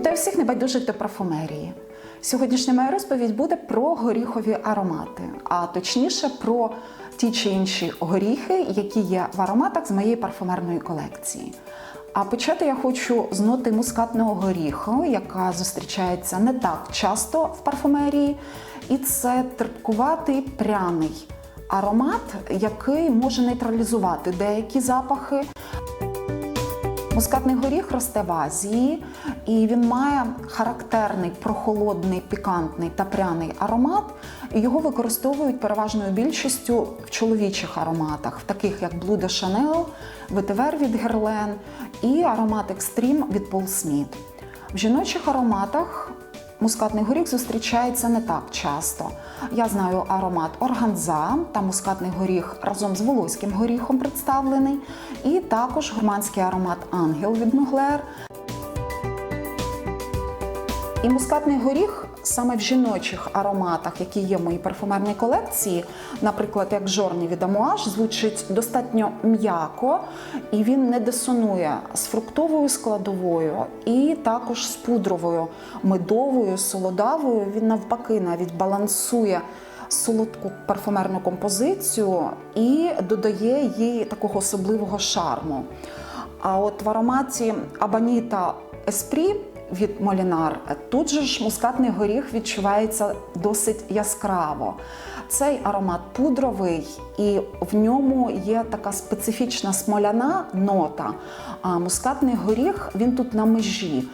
Вітаю всіх небайдужих до парфумерії. Сьогоднішня моя розповідь буде про горіхові аромати, а точніше про ті чи інші горіхи, які є в ароматах з моєї парфумерної колекції. А почати я хочу з ноти мускатного горіху, яка зустрічається не так часто в парфумерії, і це терпкуватий пряний аромат, який може нейтралізувати деякі запахи. Мускатний горіх росте в Азії, і він має характерний прохолодний, пікантний та пряний аромат. Його використовують переважною більшістю в чоловічих ароматах, таких як Blue de Chanel, Vetiver від Герлен і аромат Екстрім від Paul Smith. В жіночих ароматах Мускатний горіх зустрічається не так часто. Я знаю аромат органза та мускатний горіх разом з волоським горіхом представлений, і також гурманський аромат ангел від Муглер. І мускатний горіх саме в жіночих ароматах, які є в моїй парфумерній колекції, наприклад, як жорні від Амуаж, звучить достатньо м'яко, і він не дисонує з фруктовою складовою, і також з пудровою, медовою, солодавою. Він навпаки навіть балансує солодку парфумерну композицію і додає їй такого особливого шарму. А от в ароматі Абаніта Еспрі від Молінар. Тут же ж мускатний горіх відчувається досить яскраво. Цей аромат пудровий, і в ньому є така специфічна смоляна нота. А мускатний горіх він тут на межі.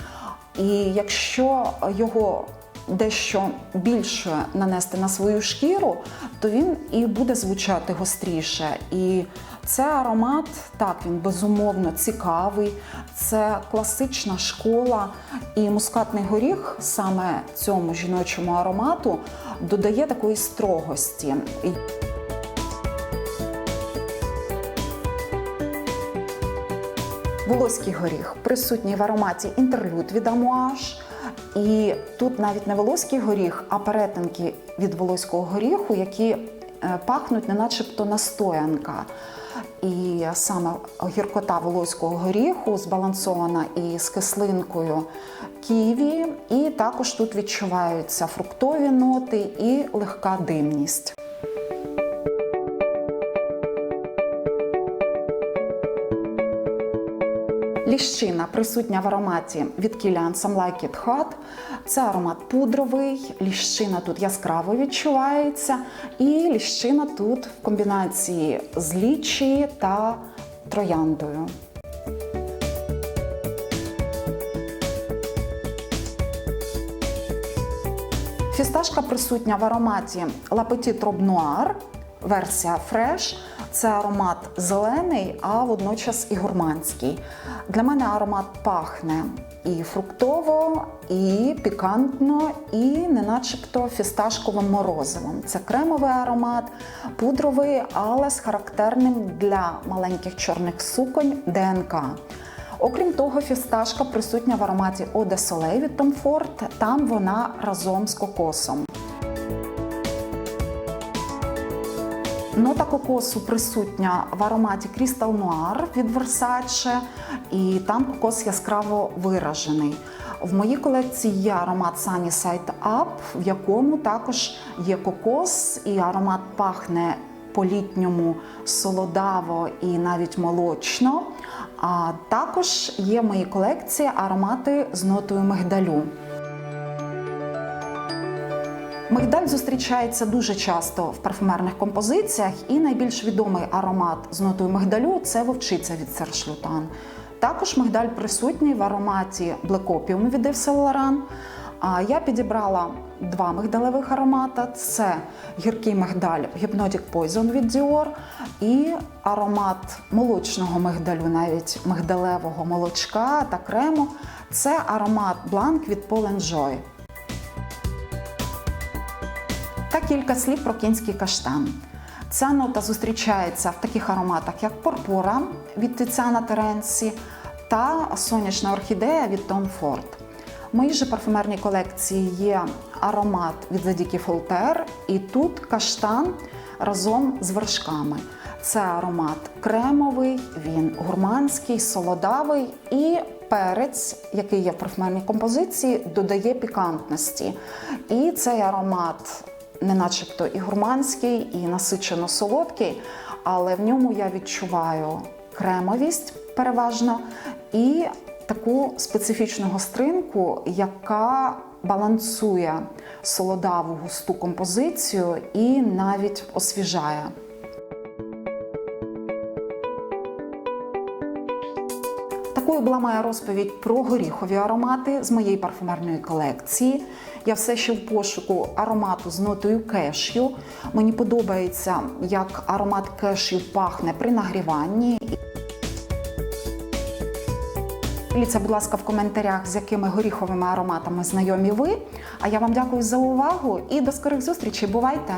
І якщо його дещо більше нанести на свою шкіру, то він і буде звучати гостріше. І це аромат, так, він безумовно цікавий, це класична школа. І мускатний горіх саме цьому жіночому аромату додає такої строгості. Волоський горіх присутній в ароматі інтерлюд від Амуаж. І тут навіть не волоський горіх, а перетинки від волоського горіху, які е, пахнуть не начебто настоянка. І саме гіркота волоського горіху збалансована і з кислинкою ківі, і також тут відчуваються фруктові ноти і легка димність. Ліщина присутня в ароматі від Kilian Some Like It Hot. Це аромат пудровий, ліщина тут яскраво відчувається, і ліщина тут в комбінації з лічі та трояндою. Фісташка присутня в ароматі La Petite Robe Noir, версія Fresh. Це аромат зелений, а водночас і гурманський. Для мене аромат пахне і фруктово, і пікантно, і не начебто фісташковим морозивом. Це кремовий аромат, пудровий, але з характерним для маленьких чорних суконь ДНК. Окрім того, фісташка присутня в ароматі de від Tom Ford, Там вона разом з кокосом. Нота кокосу присутня в ароматі Crystal Noir від Versace, і там кокос яскраво виражений. В моїй колекції є аромат Sunny Side Up, в якому також є кокос, і аромат пахне по-літньому солодаво і навіть молочно. А також є в моїй колекції аромати з нотою мигдалю. Мигдаль зустрічається дуже часто в парфумерних композиціях, і найбільш відомий аромат з нотою мигдалю це вовчиця від Lutens. Також мигдаль присутній в ароматі Opium від Laurent. А Я підібрала два мигдалевих аромата: це гіркий мигдаль Hypnotic Poison від Dior і аромат молочного мигдалю, навіть мигдалевого молочка та крему. Це аромат Blanc від Paul Joy. Та кілька слів про кінський каштан. Ця нота зустрічається в таких ароматах, як Порпора від Тиціана Теренсі та сонячна орхідея від Tom Ford. В моїй же парфумерній колекції є аромат від Задіки Фолтер, і тут каштан разом з вершками. Це аромат кремовий, він гурманський, солодавий і перець, який є в парфумерній композиції, додає пікантності. І цей аромат не начебто і гурманський, і насичено солодкий, але в ньому я відчуваю кремовість переважно і таку специфічну гостринку, яка балансує солодаву густу композицію і навіть освіжає. Такою була моя розповідь про горіхові аромати з моєї парфумерної колекції. Я все ще в пошуку аромату з нотою кешю. Мені подобається, як аромат кешю пахне при нагріванні. Діліться, будь ласка, в коментарях, з якими горіховими ароматами знайомі ви. А я вам дякую за увагу і до скорих зустрічей. Бувайте!